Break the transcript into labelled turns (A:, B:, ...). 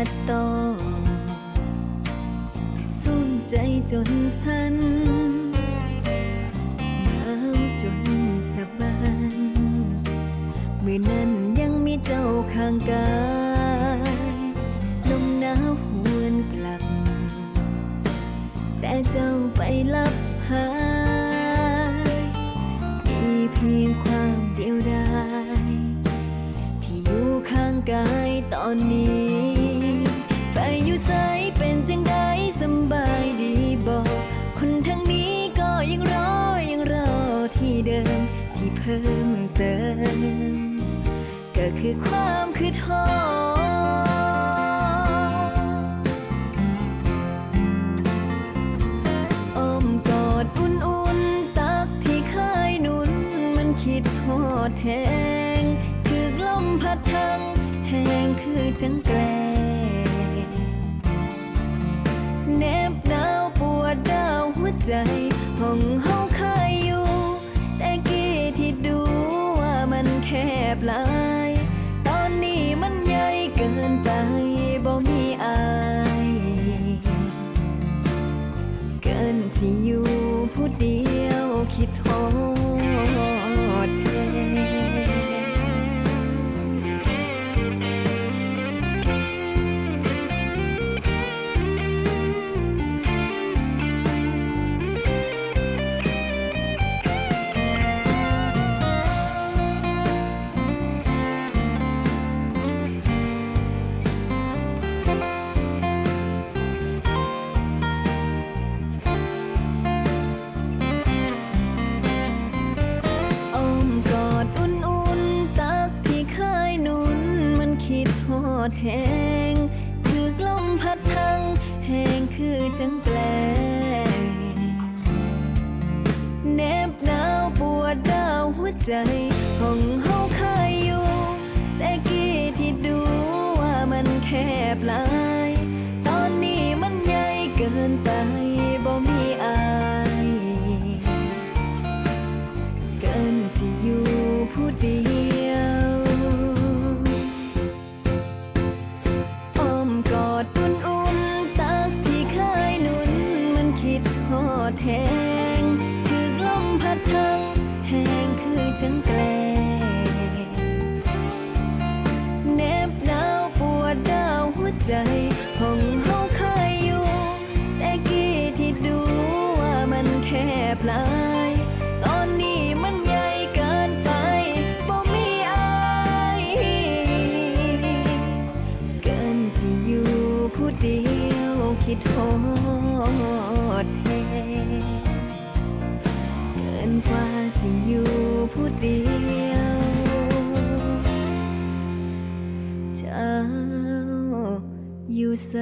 A: ัดต่อสูนใจจนสั้นหนาวจนสะบันมือนั้นยังมีเจ้าข้างกายลมหนาวหวนกลับ แต่เจ้าไปลับหายมีเพียงความเดียวดายที่อยู่ข้างกายตอนนี้ พิ่มเติม ก็คือความคืดฮอดอ้อมกอดอุ่นๆ ตักที่เคยนุนมันคิดหอดแหงคือลมพัดทั้งแหงคือจังแกลงแนบหนาวปวดดาวหัวใจ ที่ดูว่ามันแคบลาย ตอนนี้มันใหญ่เกินไปบ่มีอาย เกินสิอยู่ผู้เดียวคิดฮอด ดฮอดแหงคือกลมพัดทั้งแหงคือจังแกลงแนบหนาวปวดดาวหัวใจห้องเฮาคายอยู่ แต่กี้ที่ดูว่ามันแคบลา งแกลงแนบหนาวปวดดาวหัวใจห้องเฮาเคยอยู่ แต่กี้ที่ดูว่ามันแคบหลายตอนนี้มันใหญ่เกินไปบ่มีอายเกินสิอยู่ผู้เดียวคิดฮอดแฮเกินกว่าสิอยู่ ผู้เดียวเจ้าอยู่ใส